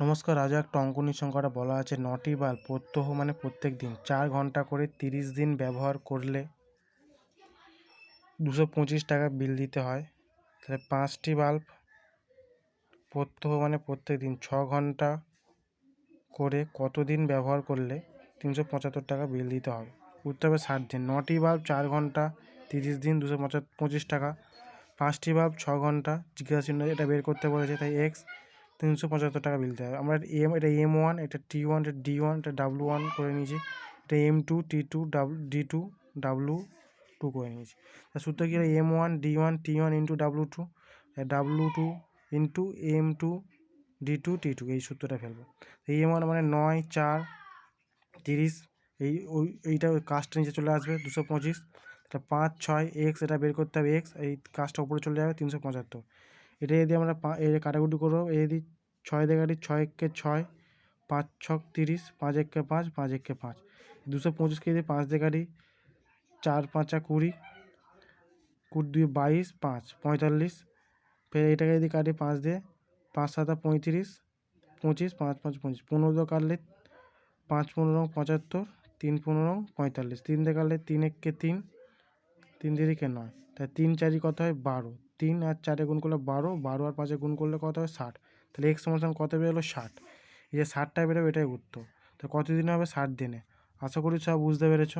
নমস্কার, আজ একটা অঙ্ক সংখ্যাটা বলা আছে, নটি বাল্ব প্রত্যহ মানে প্রত্যেক দিন। চার ঘণ্টা করে তিরিশ দিন ব্যবহার করলে দুশো পঁচিশ টাকা বিল দিতে হয়। তাহলে পাঁচটি বাল্ব প্রত্যহ মানে প্রত্যেক দিন ছ ঘণ্টা করে কত দিন ব্যবহার করলে তিনশো পঁচাত্তর টাকা বিল দিতে হবে? উত্তর হবে ষাট দিন। নটি বাল্ব চার ঘণ্টা, তিরিশ দিন দুশো পঁচা পঁচিশ টাকা। পাঁচটি বাল্ব ছ ঘণ্টা জিজ্ঞাসা এটা বের করতে বলেছে, তাই এক্স তিনশো পঁচাত্তর টাকা বিল দিতে হবে। আমরা এম এটা এম ওয়ান এটা টি ওয়ান এটা ডি ওয়ান এটা ডাব্লু ওয়ান করে নিয়েছি। এটা M two T two W D two W two করে নিয়েছি। তা সূত্র কী M one D one T one into W two W two into M two D two T two এই সূত্রটা ফেলব। এই এম ওয়ান মানে নয়, চার, তিরিশ, এই ওই, এইটা ওই কাজটা নিচে চলে আসবে, দুশো পঁচিশ। এটা পাঁচ, ছয় এক্স এটা বের করতে হবে এক্স এই কাজটা উপরে চলে যাবে, তিনশো পঁচাত্তর। এটা যদি আমরা এর কাটাকুটি করব এই যদি ছয় দেখাটি ছয় একে ছয়, পাঁচ ছক তিরিশ, পাঁচ একে পাঁচ পাঁচ একে পাঁচ। দুশো পঁচিশকে যদি পাঁচ দেখাটি চার, পাঁচা কুড়ি কুড়ি দুই, বাইশ, পাঁচ, পঁয়তাল্লিশ, ফের এটাকে যদি কাটি পাঁচ দিয়ে, পাঁচ সাতা পঁয়ত্রিশ, পঁচিশ, পাঁচ পাঁচ, পঁচিশ। পনেরো কাটলে পাঁচ পনেরো, পঁচাত্তর, তিন পনেরো, পঁয়তাল্লিশ। তিন দিয়ে কাটলে তিন একে তিন তিন দিকে নয়। তাই তিন চারি কত হয়? বারো। তিন আর চারে গুণ করলে বারো বারো আর পাঁচে গুণ করলে কত হবে ষাট। তাহলে এক্স সমান কত বেরোলো ষাট। এই যে ষাটটা বেরোবে এটাই উত্তর। তো কত দিনে হবে? ষাট দিনে। আশা করি সব বুঝতে পেরেছ।